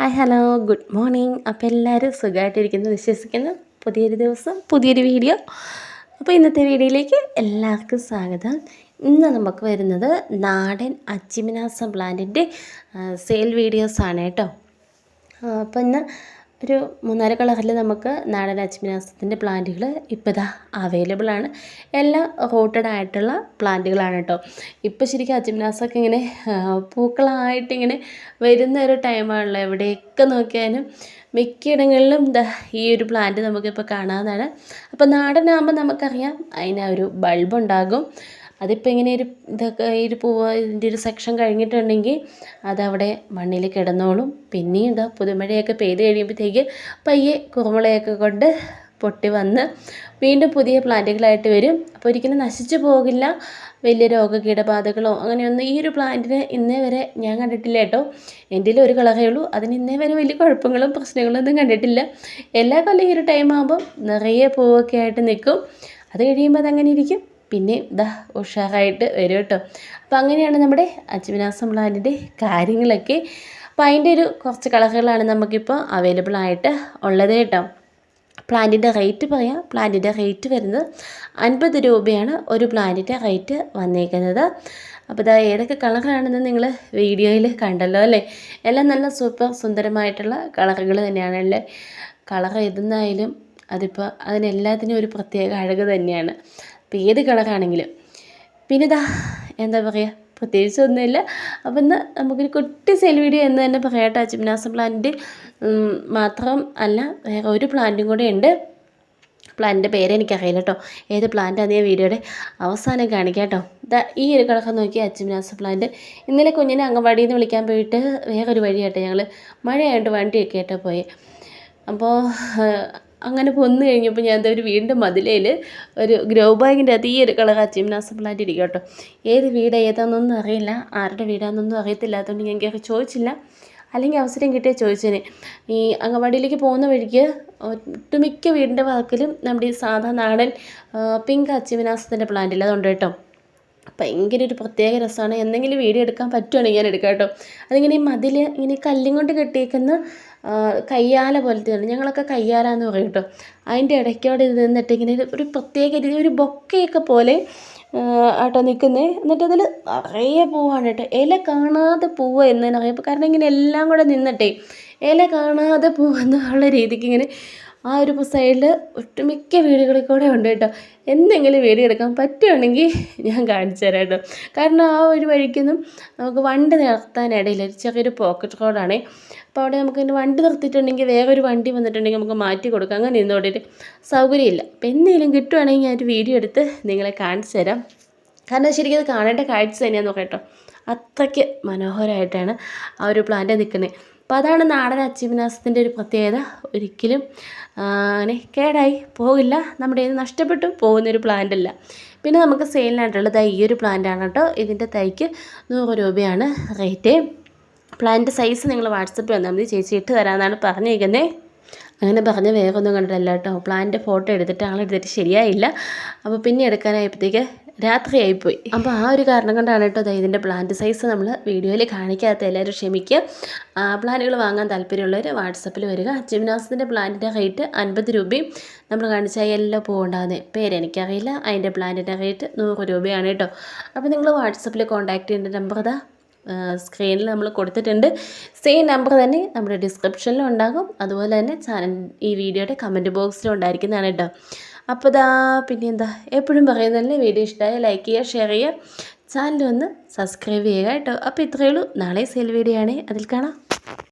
Hi hello good morning. അപ്പോൾ എല്ലാവരും സുഖമായിട്ടിരിക്കുന്നു വിശ്വസിക്കുന്നു. പുതിയൊരു ദിവസം പുതിയൊരു വീഡിയോ. അപ്പോൾ ഇന്നത്തെ വീഡിയോയിലേക്ക് എല്ലാവർക്കും സ്വാഗതം. ഇന്ന് നമുക്ക് വരുന്നത് നാടൻ അച്ചിമിനാസം പ്ലാന്റിന്റെ സെയിൽ വീഡിയോസാണ് കേട്ടോ. അപ്പോൾ ഇന്ന് ഒരു മൂന്നാൽ കളറിൽ നമുക്ക് നാടൻ അജ്മിനാസത്തിന്റെ പ്ലാന്റുകൾ ഇപ്പോൾ ഇതാ അവൈലബിൾ ആണ്. എല്ലാം റോട്ടഡ് ആയിട്ടുള്ള പ്ലാന്റുകളാണ് കേട്ടോ. ഇപ്പോൾ ശരിക്കും അജ്മിനാസൊക്കെ ഇങ്ങനെ പൂക്കളായിട്ടിങ്ങനെ വരുന്ന ഒരു ടൈമാണല്ലോ എവിടെയൊക്കെ നോക്കിയാലും മിക്കയിടങ്ങളിലും ഇതാ ഈ ഒരു പ്ലാന്റ് നമുക്കിപ്പോൾ കാണാവുന്നതാണ്. അപ്പോൾ നാടനാകുമ്പോൾ നമുക്കറിയാം അതിന് ഒരു ബൾബ് ഉണ്ടാകും. അതിപ്പോൾ ഇങ്ങനെ ഒരു ഇതൊക്കെ ഈ ഒരു പൂവ് ഇതിന്റെ ഒരു സെക്ഷൻ കഴിഞ്ഞിട്ടുണ്ടെങ്കിൽ അതവിടെ മണ്ണിൽ കിടന്നോളും. പിന്നെയും ഇതാ പുതുമഴയൊക്കെ പെയ്ത് കഴിയുമ്പോഴത്തേക്ക് പയ്യെ കുറുമുളയൊക്കെ കൊണ്ട് പൊട്ടി വന്ന് വീണ്ടും പുതിയ പ്ലാന്റുകളായിട്ട് വരും. അപ്പോൾ ഒരിക്കലും നശിച്ചു പോകില്ല. വലിയ രോഗ കീടബാധകളോ അങ്ങനെയൊന്നും ഈ ഒരു പ്ലാന്റിന് ഇന്നേ വരെ ഞാൻ കണ്ടിട്ടില്ല കേട്ടോ. എന്റെ ഒരു കളറേ ഉള്ളൂ. അതിന് ഇന്നേ വരെ വലിയ കുഴപ്പങ്ങളും പ്രശ്നങ്ങളും ഒന്നും കണ്ടിട്ടില്ല. എല്ലാ കൊല്ലം ഈ ഒരു ടൈം ആകുമ്പോൾ നിറയെ പൂവൊക്കെ ആയിട്ട് നിൽക്കും. അത് കഴിയുമ്പോൾ അതങ്ങനെ ഇരിക്കും. പിന്നെ ഇതാ ഉഷാറായിട്ട് വരും കേട്ടോ. അപ്പോൾ അങ്ങനെയാണ് നമ്മുടെ അച്ചുവിനാസം പ്ലാനിന്റെ കാര്യങ്ങളൊക്കെ. അപ്പോൾ അതിന്റെ ഒരു കുറച്ച് കളറുകളാണ് നമുക്കിപ്പോൾ അവൈലബിൾ ആയിട്ട് ഉള്ളത് കേട്ടോ. പ്ലാന്റിന്റെ റേറ്റ് പറയാം. പ്ലാന്റിന്റെ റേറ്റ് വരുന്നത് അൻപത് രൂപയാണ് ഒരു പ്ലാന്റിന്റെ റേറ്റ് വന്നേക്കുന്നത്. അപ്പോൾ ഇതാ ഏതൊക്കെ കളറാണെന്ന് നിങ്ങൾ വീഡിയോയിൽ കണ്ടല്ലോ അല്ലേ? എല്ലാം നല്ല സൂപ്പർ സുന്ദരമായിട്ടുള്ള കളറുകൾ തന്നെയാണ് അല്ലേ? കളർ ഏതെന്നായാലും അതിപ്പോൾ അതിനെല്ലാത്തിനും ഒരു പ്രത്യേക അഴക് തന്നെയാണ്. അപ്പോൾ ഏത് കളറാണെങ്കിലും. പിന്നെ ഇതാ എന്താ പറയുക പ്രത്യേകിച്ച് ഒന്നുമില്ല. അപ്പം ഇന്ന് നമുക്കൊരു കുട്ടി സെൽ വീഡിയോ എന്ന് തന്നെ പറയാം കേട്ടോ ജിംനാസം പ്ലാന്റ് മാത്രം അല്ല വേറെ ഒരു പ്ലാന്റും കൂടെ ഉണ്ട്. പ്ലാന്റിന്റെ പേര് എനിക്കറിയില്ല കേട്ടോ. ഏത് പ്ലാന്റാണ് ഞാൻ വീഡിയോയുടെ അവസാനം കാണിക്കാം കേട്ടോ. ഈ ഒരു കളക്കം നോക്കി അച്ചിമിനാസ പ്ലാന്റ്. ഇന്നലെ കുഞ്ഞിനെ അംഗൻവാടിയിൽ നിന്ന് വിളിക്കാൻ പോയിട്ട് വേറൊരു വഴിയായിട്ട് ഞങ്ങൾ മഴയായിട്ട് വണ്ടിയൊക്കെ ആയിട്ട് പോയി. അപ്പോൾ അങ്ങനെ പൊന്നു കഴിഞ്ഞപ്പോൾ ഞാൻ ഒരു വീണ്ടും മതിലയിൽ ഒരു ഗ്രോ ബാഗിന്റെ അകത്ത് ഈ ഒരു കളർ അച്ചിമിനാസം പ്ലാന്റ് ഇരിക്കും കേട്ടോ. ഏത് വീട് ഏതാണെന്നൊന്നും അറിയില്ല. ആരുടെ വീടാണെന്നൊന്നും അറിയത്തില്ലാത്തതുകൊണ്ട് ഞാൻ കയറി ചോദിച്ചില്ല. അല്ലെങ്കിൽ അവസരം കിട്ടിയാൽ ചോദിച്ചേനെ. ഈ അംഗൻവാടിയിലേക്ക് പോകുന്ന വഴിക്ക് ഒട്ടുമിക്ക വീടിന്റെ വാക്കിലും നമ്മുടെ ഈ സാധാ നാടൻ പിങ്ക് അച്ചിമിനാസത്തിന്റെ പ്ലാന്റ് ഇല്ല അതുകൊണ്ട് കേട്ടോ. ഭയങ്കര ഒരു പ്രത്യേക രസമാണ്. എന്തെങ്കിലും വീഡിയോ എടുക്കാൻ പറ്റുവാണെങ്കിൽ ഞാൻ എടുക്കാം കേട്ടോ. അതിങ്ങനെ ഈ മതിൽ ഇങ്ങനെ കല്ലും കൊണ്ട് കെട്ടിയേക്കുന്ന കയ്യാല പോലത്തെയാണ് ഞങ്ങളൊക്കെ കയ്യാല എന്ന് പറയും കേട്ടോ. അതിന്റെ ഇടയ്ക്കോടെ ഇത് നിന്നിട്ട് ഇങ്ങനെ ഒരു പ്രത്യേക രീതി ഒരു ബൊക്കയൊക്കെ പോലെ ആട്ടോ നിൽക്കുന്നത് എന്നിട്ട് അതിൽ നിറയെ പൂവാണ് കേട്ടോ. ഇല കാണാതെ പൂവ് എന്നതിനറിയാം കാരണം ഇങ്ങനെ എല്ലാം കൂടെ നിന്നിട്ടേ ഇല കാണാതെ പൂവെന്നുള്ള രീതിക്ക് ഇങ്ങനെ ആ ഒരു സൈഡിൽ ഒട്ടുമിക്ക വീടുകളിൽ കൂടെ ഉണ്ട് കേട്ടോ. എന്തെങ്കിലും വീഡിയോ എടുക്കാൻ പറ്റുകയാണെങ്കിൽ ഞാൻ കാണിച്ചു തരാം കേട്ടോ. കാരണം ആ ഒരു വഴിക്കൊന്നും നമുക്ക് വണ്ടി നിർത്താനിടയില്ല. ചെറിയൊരു പോക്കറ്റ് റോഡാണേ അപ്പോൾ അവിടെ നമുക്ക് വണ്ടി നിർത്തിയിട്ടുണ്ടെങ്കിൽ വേറെ ഒരു വണ്ടി വന്നിട്ടുണ്ടെങ്കിൽ നമുക്ക് മാറ്റി കൊടുക്കാം. അങ്ങനെ ഇന്നോട്ടിട്ട് സൗകര്യമില്ല. അപ്പോൾ എന്തെങ്കിലും കിട്ടുവാണെങ്കിൽ ഞാൻ ഒരു വീഡിയോ എടുത്ത് നിങ്ങളെ കാണിച്ചു തരാം. കാരണം ശരിക്കും അത് കാണേണ്ട കാഴ്ച തന്നെയാണെന്ന് കേട്ടോ. അത്രയ്ക്ക് മനോഹരമായിട്ടാണ് ആ ഒരു പ്ലാന്റ് നിൽക്കുന്നത്. അപ്പോൾ അതാണ് നാടൻ അച്ചിവിനാസത്തിന്റെ ഒരു പ്രത്യേകത. ഒരിക്കലും അങ്ങനെ കേടായി പോകില്ല. നമ്മുടെ ഇത് നഷ്ടപ്പെട്ടു പോകുന്നൊരു പ്ലാന്റ് അല്ല. പിന്നെ നമുക്ക് സെയിലിനായിട്ടുള്ളത് ഈ ഒരു പ്ലാന്റാണ് കേട്ടോ. ഇതിന്റെ തൈക്ക് നൂറ് രൂപയാണ് റേറ്റ് പ്ലാന്റ് സൈസ് നിങ്ങൾ വാട്സപ്പിൽ വന്നാൽ മതി. ചേച്ചി ഇട്ട് തരാമെന്നാണ് പറഞ്ഞിരിക്കുന്നത് അങ്ങനെ പറഞ്ഞ് വേഗമൊന്നും കണ്ടിട്ടല്ല കേട്ടോ. പ്ലാന്റ് ഫോട്ടോ എടുത്തിട്ട് ആളെടുത്തിട്ട് ശരിയായില്ല. അപ്പോൾ പിന്നെ എടുക്കാനായപ്പോഴത്തേക്ക് രാത്രിയായിപ്പോയി അപ്പോൾ ആ ഒരു കാരണം കൊണ്ടാണ് കേട്ടോ അതായത് ഇതിന്റെ പ്ലാന്റ് സൈസ് നമ്മൾ വീഡിയോയിൽ കാണിക്കാത്ത എല്ലാവരും ക്ഷമിക്കുക. പ്ലാനുകൾ വാങ്ങാൻ താല്പര്യമുള്ളവർ വാട്സപ്പിൽ വരിക. ജിംനാസത്തിന്റെ പ്ലാന്റിന്റെ റേറ്റ് അൻപത് രൂപയും നമ്മൾ കാണിച്ച യെല്ലോ പേര് പേരെനിക്കറിയില്ല അതിന്റെ പ്ലാന്റിന്റെ റേറ്റ് നൂറ് രൂപയാണ് കേട്ടോ. അപ്പോൾ നിങ്ങൾ വാട്സപ്പിൽ കോൺടാക്ട് ചെയ്യേണ്ട നമ്പർ ഇതാ. സ്ക്രീനിൽ നമ്മൾ കൊടുത്തിട്ടുണ്ട്. സെയിം നമ്പർ തന്നെ നമ്മുടെ ഡിസ്ക്രിപ്ഷനിലും ഉണ്ടാകും. അതുപോലെ തന്നെ ചാനൽ ഈ വീഡിയോയുടെ കമന്റ് ബോക്സിലും ഉണ്ടായിരിക്കുന്നതാണ് കേട്ടോ. അപ്പോൾ ദാ പിന്നെ എന്താ എപ്പോഴും പറയുന്നതല്ലേ വീഡിയോ ഇഷ്ടമായ ലൈക്ക് ചെയ്യുക ഷെയർ ചെയ്യുക. ചാനൽ ഒന്ന് സബ്സ്ക്രൈബ് ചെയ്യുക കേട്ടോ. അപ്പോൾ ഇത്രയേ ഉള്ളൂ. നാളെ സെയിൽ വീഡിയോ ആണേ. അതിൽ കാണാം.